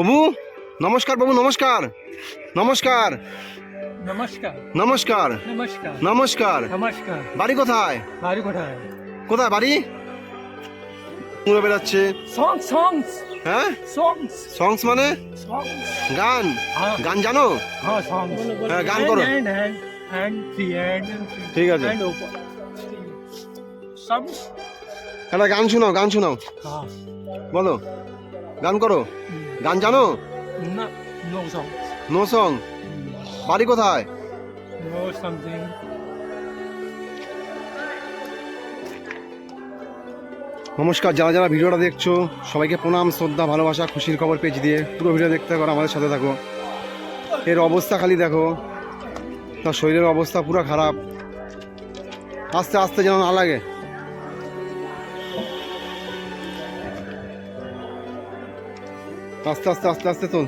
বাবু নমস্কার বাবু নমস্কার। নমস্কার। নমস্কার। নমস্কার। নমস্কার। নমস্কার। নমস্কার। বাড়ি কোথায়? বাড়ি কোথায়? কোথায় বাড়ি? উড়ে বেড়াচ্ছে। সংস হ্যাঁ? সংস সংস মানে? গান। হ্যাঁ। গান জানো? হ্যাঁ হ্যাঁ, গান করো। ঠিক আছে। একটা গান শোনাও গান শোনাও। হ্যাঁ। বলো। গান করো। গান জানো? না নো সং নো সং বাড়ি কোথায়? নো সামথিং নমস্কার যারা যারা ভিডিওটা দেখছ সবাইকে প্রণাম শ্রদ্ধা ভালোবাসা খুশির খবর পেজ দিয়ে পুরো ভিডিও দেখতে থাকো আমাদের সাথে থাকো। এর অবস্থা খালি দেখো তার শরীরের অবস্থা পুরো খারাপ। আস্তে আস্তে যেন না লাগে। আস্তে আস্তে আস্তে আস্তে তোল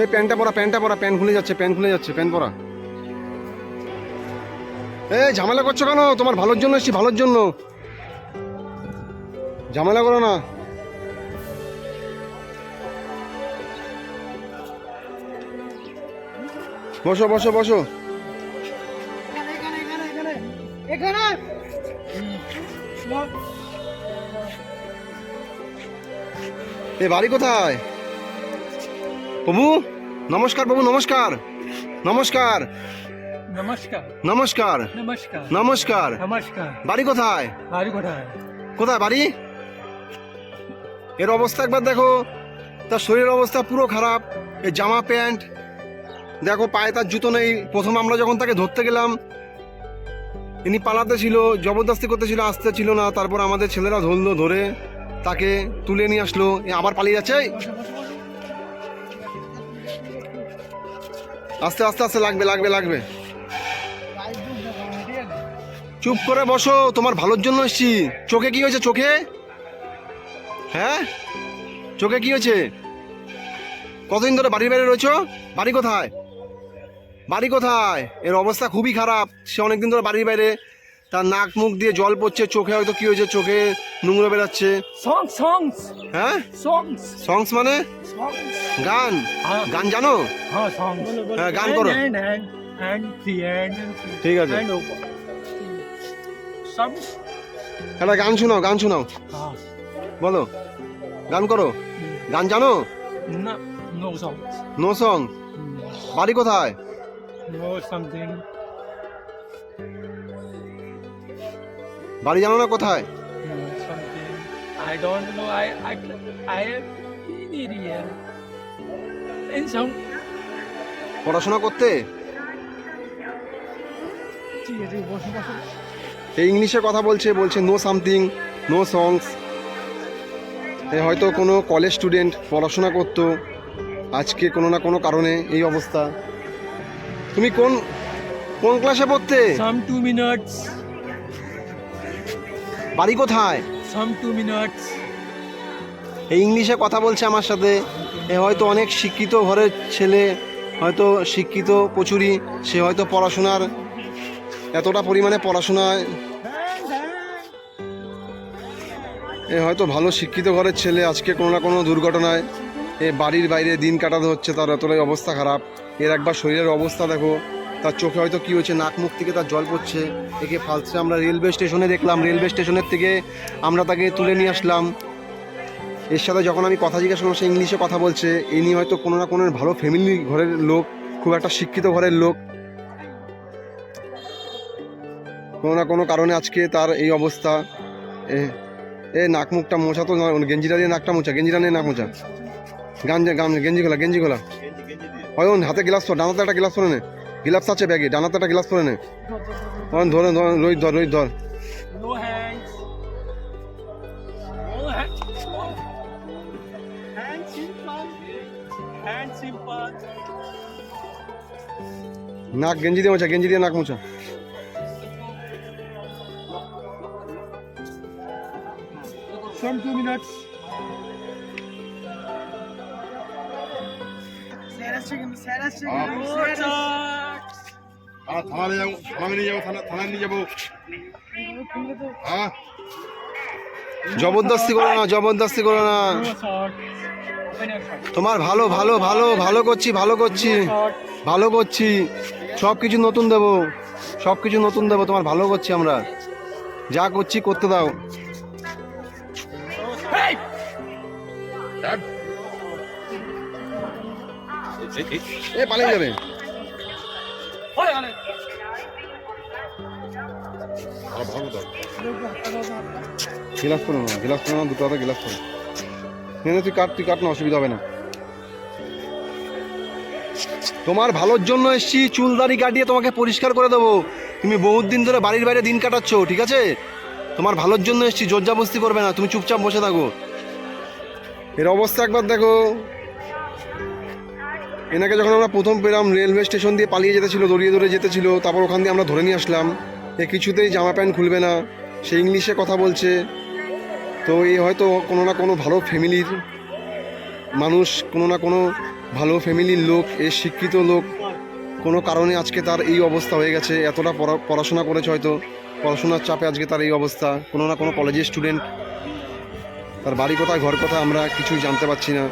এই প্যান্টটা পরা প্যান্টটা পরা, প্যান্ট খুলে যাচ্ছে, প্যান্ট খুলে যাচ্ছে, প্যান্ট পরা। এই ঝামেলা করছ কেন? তোমার ভালোর জন্য এসছি, ভালোর জন্য। ঝামেলা করো না। বসো বসো বসো। এ বাড়ি কোথায়? বাবু নমস্কার বাবু নমস্কার। নমস্কার। নমস্কার। নমস্কার। নমস্কার। নমস্কার। নমস্কার। বাড়ি কোথায়? বাড়ি কোথায়? কোথায় বাড়ি? এর অবস্থা একবার দেখো। তার শরীরের অবস্থা পুরো খারাপ। এই জামা প্যান্ট। দেখো পায়ে তার জুতো নেই। প্রথম আমরা যখন তাকে ধরতে গেলাম ইনি পালাতে ছিল জবরদস্তি করতে ছিল আসতে ছিল না। তারপর আমাদের ছেলেরা ধরলো ধরে। তাকে তুলে নিয়ে আসলো। আবার পালিয়ে যাচ্ছে? আস্তে আস্তে আস্তে, লাগবে লাগবে লাগবে। চুপ করে বসো, তোমার ভালোর জন্য এসছি। চোখে কি হয়েছে, চোখে? হ্যাঁ? চোখে কি হয়েছে? কতদিন ধরে বাড়ির বাইরে রয়েছো? বাড়ি কোথায়? বাড়ি কোথায়? এর অবস্থা খুবই খারাপ। সে অনেকদিন ধরে বাড়ির বাইরে তার নাক মুখ দিয়ে জল পড়ছে চোখে হয়তো কি হয়েছে চোখে নোংরা বেরাচ্ছে। সং সংস হ্যাঁ? সংস সংস মানে? গান। হ্যাঁ। গান জানো? হ্যাঁ গান করো। ঠিক আছে। একটা গান শোনাও গান শোনাও। হ্যাঁ। বলো। গান করো। গান জানো? সংস নো সং বাড়ি কোথায়? নো সামথিং বাড়ি জানো না কোথায় something. I don't know. I I I am in area. In some পড়াশোনা করতে এই ইংলিশে কথা বলছে বলছে নো সামথিং নো সংস এ হয়তো কোনো কলেজ স্টুডেন্ট পড়াশোনা করতো আজকে কোনো না কোনো কারণে এই অবস্থা তুমি কোন কোন ক্লাসে পড়তে some two minutes বাড়ি কোথায়? এই ইংলিশে কথা বলছে আমার সাথে। এ হয়তো অনেক শিক্ষিত ঘরের ছেলে হয়তো শিক্ষিত প্রচুরই সে হয়তো পড়াশোনার এতটা পরিমাণে পড়াশোনায়। এ হয়তো ভালো শিক্ষিত ঘরের ছেলে আজকে কোনো না কোনো দুর্ঘটনায় এ বাড়ির বাইরে দিন কাটাতে হচ্ছে তার এতটাই অবস্থা খারাপ। এর একবার শরীরের অবস্থা দেখো। তার চোখে হয়তো কী হয়েছে নাক মুখ থেকে তার জল পড়ছে একে ফালছে আমরা রেলওয়ে স্টেশনে দেখলাম। রেলওয়ে স্টেশনের থেকে আমরা তাকে তুলে নিয়ে আসলাম। এর সাথে যখন আমি কথা জিজ্ঞাসা করলাম সে ইংলিশে কথা বলছে। ইনি হয়তো কোনো না কোনো ভালো ফ্যামিলি ঘরের লোক খুব একটা শিক্ষিত ঘরের লোক। কোনো না কোনো কারণে আজকে তার এই অবস্থা। এ এ নাক মুখটা মোছা তো গেঞ্জিটা দিয়ে নাকটা মোছা গেঞ্জিটা নিয়ে নাক মোছা। গান গান গেঞ্জি খোলা গেঞ্জি খোলা। অয়ন হাতে গ্লাস পর ডানাতে একটা গ্লাস পরে নে। গ্লাভস আছে ব্যাগে ডানাতে একটা গ্লাস পরে নে। ধরে ধর রোহিত ধর রোহিত ধর। নাক গেঞ্জি দিয়ে মোছা গেঞ্জি দিয়ে নাক মোছা। Some two minutes. থানা থানায় যাব থানা নিয়ে যাব থানা থানায় নিয়ে যাব। হ্যাঁ জবরদস্তি করো না জবরদস্তি করো না. তোমার ভালো ভালো ভালো ভালো করছি ভালো করছি ভালো করছি। সব কিছু নতুন দেবো সব কিছু নতুন দেবো তোমার ভালো করছি আমরা। যা করছি করতে দাও! এ পালিয়ে যাবে। না না, দুটো হাতে গিলাস নেনে তুই কাট তুই কাট না, অসুবিধা হবে না। তোমার ভালোর জন্য এসছি, চুলদারি কাটিয়ে তোমাকে পরিষ্কার করে দেবো। তুমি বহুত দিন ধরে বাড়ির বাইরে দিন কাটাচ্ছ, ঠিক আছে? তোমার ভালোর জন্য এসছি, জোরজাবস্তি করবে না, তুমি চুপচাপ বসে থাকো। এর অবস্থা একবার দেখো। এনাকে যখন আমরা প্রথম পেলাম, রেলওয়ে স্টেশন দিয়ে পালিয়ে যেতে ছিল, দড়িয়ে দড়িয়ে যেতে ছিল, তারপর ওখান দিয়ে আমরা ধরে নিয়ে আসলাম। এ কিছুতেই জামা প্যান্ট খুলবে না, সে ইংলিশে কথা বলছে। তো এই হয়তো কোনো না কোনো ভালো ফ্যামিলির মানুষ, কোনো না কোনো ভালো ফ্যামিলির লোক, এ শিক্ষিত লোক। কোনো কারণে আজকে তার এই অবস্থা হয়ে গেছে, এতটা পড়া- পড়াশোনা করেছে হয়তো, পড়াশোনার চাপে আজকে তার এই অবস্থা। কোনো না কোনো কলেজের স্টুডেন্ট তার বাড়ি কোথায়, ঘর কোথায়, আমরা কিছুই জানতে পারছি না।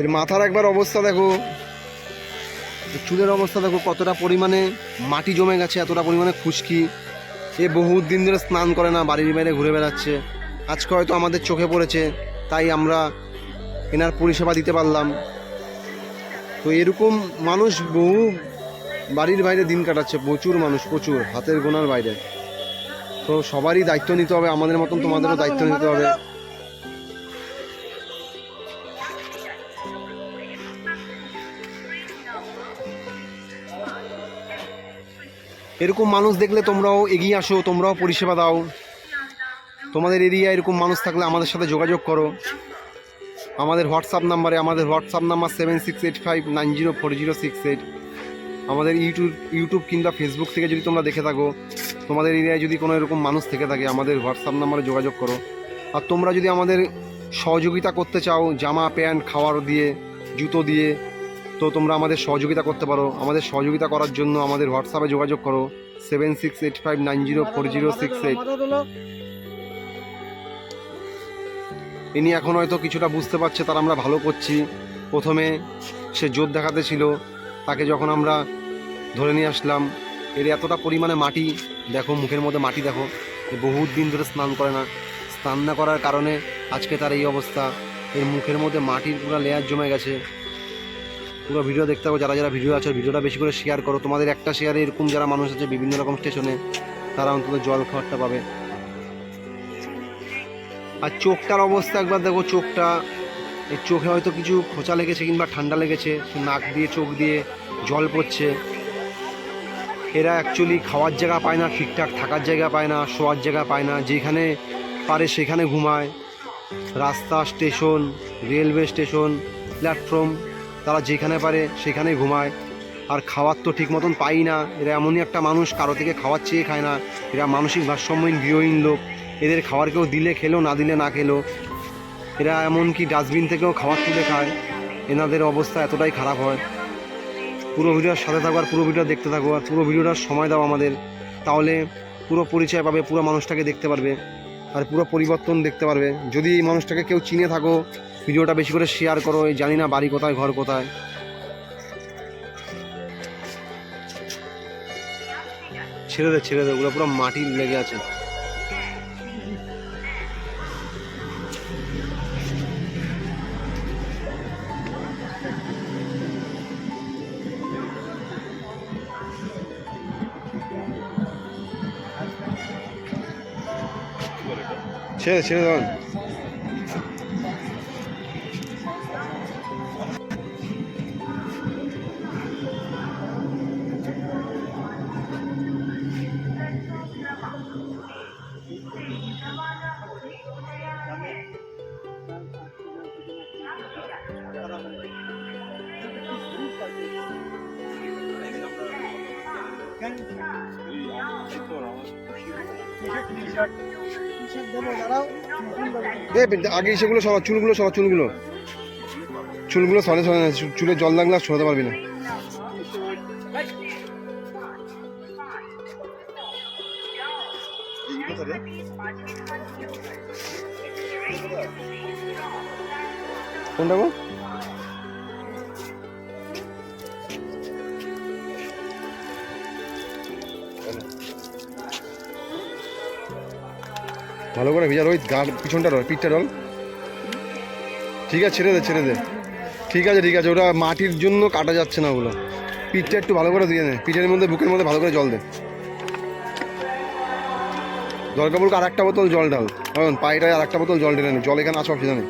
এর মাথার একবার অবস্থা দেখো। চুলের অবস্থা দেখো কতটা পরিমাণে মাটি জমে গেছে, এতটা পরিমাণে খুশকি। এ বহুত দিন ধরে স্নান করে না, বাড়ির বাইরে ঘুরে বেড়াচ্ছে। আজকে হয়তো আমাদের চোখে পড়েছে, তাই আমরা এনার পরিষেবা দিতে পারলাম। তো এরকম মানুষ বহু বাড়ির বাইরে দিন কাটাচ্ছে, প্রচুর মানুষ, প্রচুর, হাতের গোনার বাইরে। তো সবারই দায়িত্ব নিতে হবে, আমাদের মতন তোমাদেরও দায়িত্ব নিতে হবে। এরকম মানুষ দেখলে তোমরাও এগিয়ে আসো, তোমরাও পরিষেবা দাও। তোমাদের এরিয়া এরকম মানুষ থাকলে আমাদের সাথে যোগাযোগ করো। আমাদের হোয়াটসঅ্যাপ নাম্বারে, আমাদের WhatsApp number seven six eight five nine zero four zero six eight আমাদের ইউটিউব ইউটিউব কিংবা ফেসবুক থেকে যদি তোমরা দেখে থাকো, তোমাদের এরিয়ায় যদি কোনো এরকম মানুষ থেকে থাকে, আমাদের হোয়াটসঅ্যাপ নাম্বারে যোগাযোগ করো। আর তোমরা যদি আমাদের সহযোগিতা করতে চাও, জামা, প্যান্ট, খাওয়ার দিয়ে, জুতো দিয়ে তো তোমরা আমাদের সহযোগিতা করতে পারো। আমাদের সহযোগিতা করার জন্য আমাদের হোয়াটসঅ্যাপে যোগাযোগ করো। Seven six eight five nine zero four zero six eight ইনি এখন হয়তো কিছুটা বুঝতে পারছে তার আমরা ভালো করছি। প্রথমে সে জোর দেখাতে ছিল। তাকে যখন আমরা ধরে নিয়ে আসলাম, এর এতটা পরিমাণে মাটি, দেখো মুখের মধ্যে মাটি দেখো বহুত দিন ধরে স্নান করে না। স্নান না করার কারণে আজকে তার এই অবস্থা। এর মুখের মধ্যে মাটির পুরো লেয়ার জমে গেছে। পুরো ভিডিও দেখতে হবে। যারা যারা ভিডিও আছে, ভিডিওটা বেশি করে শেয়ার করো। তোমাদের একটা শেয়ারে এরকম যারা মানুষ আছে, বিভিন্ন রকম স্টেশনে তারা অন্তত জল খাওয়ারটা পাবে। আর চোখটার অবস্থা একবার দেখো, চোখটা, এই চোখে হয়তো কিছু খোঁচা লেগেছে কিংবা ঠান্ডা লেগেছে, নাক দিয়ে, চোখ দিয়ে জল পড়ছে। এরা অ্যাকচুয়ালি খাওয়ার জায়গা পায় না, ঠিকঠাক থাকার জায়গা পায় না, শোয়ার জায়গা পায় না। যেখানে পারে সেখানে ঘুমায়। রাস্তা স্টেশন রেলওয়ে স্টেশন প্ল্যাটফর্ম তারা যেখানে পারে সেখানে ঘুমায়। আর খাওয়ার তো ঠিক মতন পাই না। এরা এমনই একটা মানুষ, কারও থেকে খাওয়ার চেয়ে খায় না। এরা মানসিক ভারসাম্যহীন, গৃহহীন লোক। এদের খাবার কেউ দিলে খেলো, না দিলে না খেলো। এরা এমনকি ডাস্টবিন থেকেও খাবার তুলে খায়। এনাদের অবস্থা এতটাই খারাপ হয়। পুরো ভিডিওর সাথে থাকো আর পুরো ভিডিও দেখতে থাকো আর পুরো ভিডিওটার সময় দাও আমাদের। তাহলে পুরো পরিচয় পাবে, পুরো মানুষটাকে দেখতে পারবে। আর পুরো পরিবর্তন দেখতে পারবে। যদি এই মানুষটাকে কেউ চিনে থাকো ভিডিওটা বেশি করে শেয়ার করো জানি না বাড়ি কোথায়, ঘর কোথায়। ছেড়ে দে ছেড়ে দে, ওগুলো পুরো মাটি লেগে আছে। ছেড়ে ছেড়ে দেন আগে সেগুলো সরা চুলগুলো সরা চুলগুলো। চুলগুলো সরে সরে না চুলে জল লাগলে আর সরাতে পারবি না। কোনটা গো? ভালো করে ভিজা ওই গান পিছনটা রল, পিঠটা রল। ঠিক আছে, ছেড়ে দে ছেড়ে দে। ঠিক আছে ঠিক আছে, ওটা মাটির জন্য কাটা যাচ্ছে না ওগুলো। পিঠটা একটু ভালো করে দিয়ে নে, পিঠের মধ্যে, বুকের মধ্যে ভালো করে জল দে। দরকার বলকে আর একটা বোতল জল ঢাল। কারণ পায়েটায় আর একটা বোতল জল ঢেলে নে, জল এখানে আছে অসুবিধা নেই।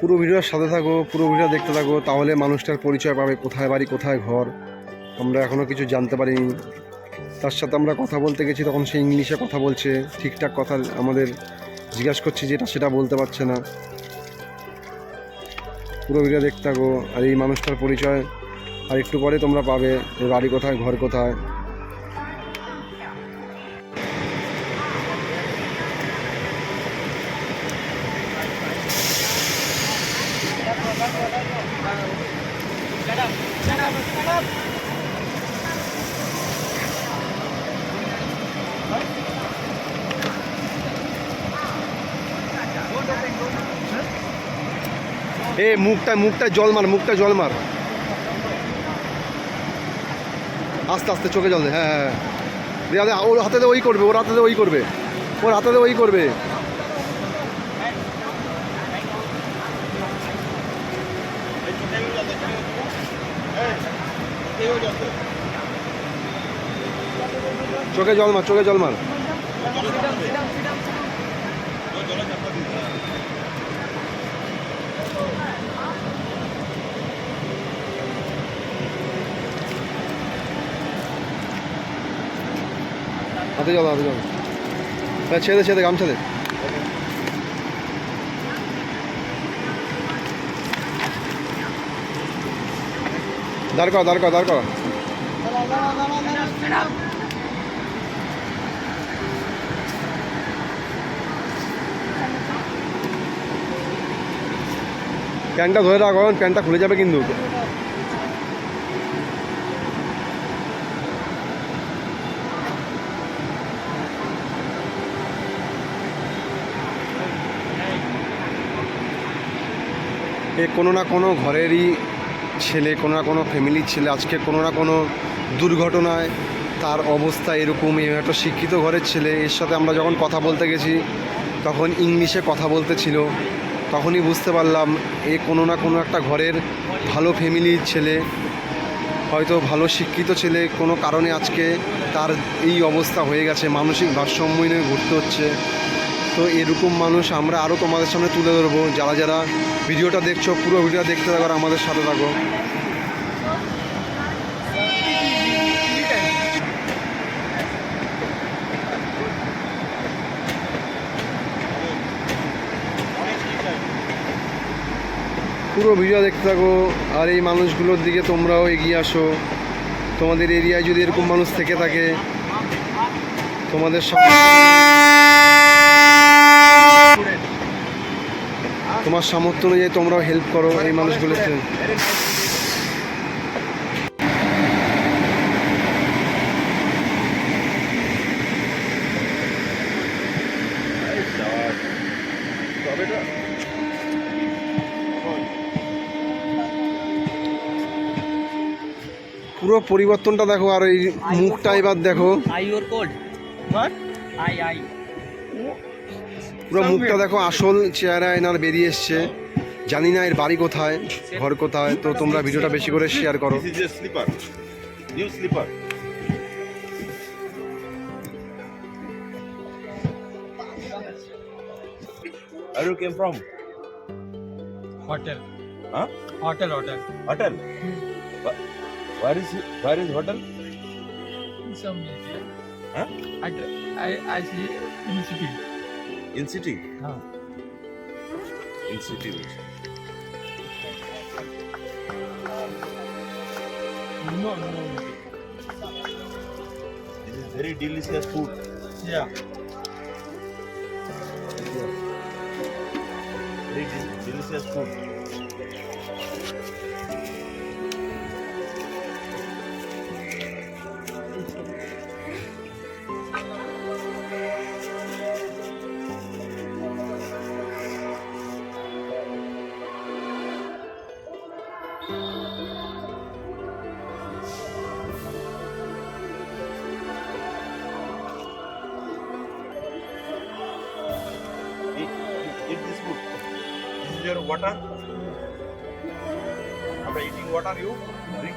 পুরো ভিডিওর সাথে থাকো, পুরো ভিডিও দেখতে থাকো, তাহলে মানুষটার পরিচয় পাবে, কোথায় বাড়ি, কোথায় ঘর। আমরা এখনও কিছু জানতে পারিনি। তার সাথে আমরা কথা বলতে গেছি, তখন সে ইংলিশে কথা বলছে, ঠিকঠাক কথা আমাদের জিজ্ঞাসা করছি যেটা সেটা বলতে পারছে না। পুরো ভিডিও দেখতে থাকো, আর এই মানুষটার পরিচয় আর একটু পরে তোমরা পাবে বাড়ি কোথায়, ঘর কোথায়। এ মুখটা মুখটা জল মার মুখটা জল মার। আস্তে আস্তে চোখে জল দে হ্যাঁ হ্যাঁ দে, ওর হাতে ওই করবে ওর হাতে ওই করবে ওর হাতে ওই করবে। চোখে জল মার, চোখে জল মার। হাতে জল হাতে জল। হ্যাঁ ছেদে ছেদে গামছা দে। দাঁড় কর দাঁড় কর দাঁড় কর। প্যান্টটা ধরে রাখো প্যান্টটা খুলে যাবে কিন্তু। এ কোনো না কোনো ঘরেরই ছেলে, কোনো না কোনো ফ্যামিলির ছেলে, আজকে কোনো না কোনো দুর্ঘটনায় তার অবস্থা এরকম একটা শিক্ষিত ঘরের ছেলে, এর সাথে আমরা যখন কথা বলতে গেছি, তখন ইংলিশে কথা বলতে ছিল। তখনই বুঝতে পারলাম এ কোনো না কোনো একটা ঘরের ভালো ফ্যামিলির ছেলে, হয়তো ভালো শিক্ষিত ছেলে, কোনো কারণে আজকে তার এই অবস্থা হয়ে গেছে, মানসিক ভারসাম্যহীন ঘুরতে হচ্ছে। তো এরকম মানুষ আমরা আরও তোমাদের সামনে তুলে ধরবো। যারা যারা ভিডিওটা দেখছ, পুরো ভিডিওটা দেখতে থাকো আর আমাদের সাথে থাকো। পুরো ভিডিও দেখতে থাকো, আর এই মানুষগুলোর দিকে তোমরাও এগিয়ে আসো। তোমাদের এরিয়ায় যদি এরকম মানুষ থেকে থাকে, তোমাদের তোমার সামর্থ্য অনুযায়ী তোমরাও হেল্প করো এই মানুষগুলোকে পুরো পরিবর্তনটা দেখো আর এই মুখটা এবার দেখো। পুরো মুখটা দেখো আসল চেহারা এনার বেরিয়ে এসছে। জানি না এর বাড়ি কোথায় ঘর কোথায় তো তোমরা ভিডিওটা বেশি করে শেয়ার করো। Where you came from? Wh- Where is where is hotel? In Some museum. Huh? I, I, I see in city. In city. Huh. In city. also. No, no. This is very delicious food. Yeah. Very delicious food. Water. After eating water, you drink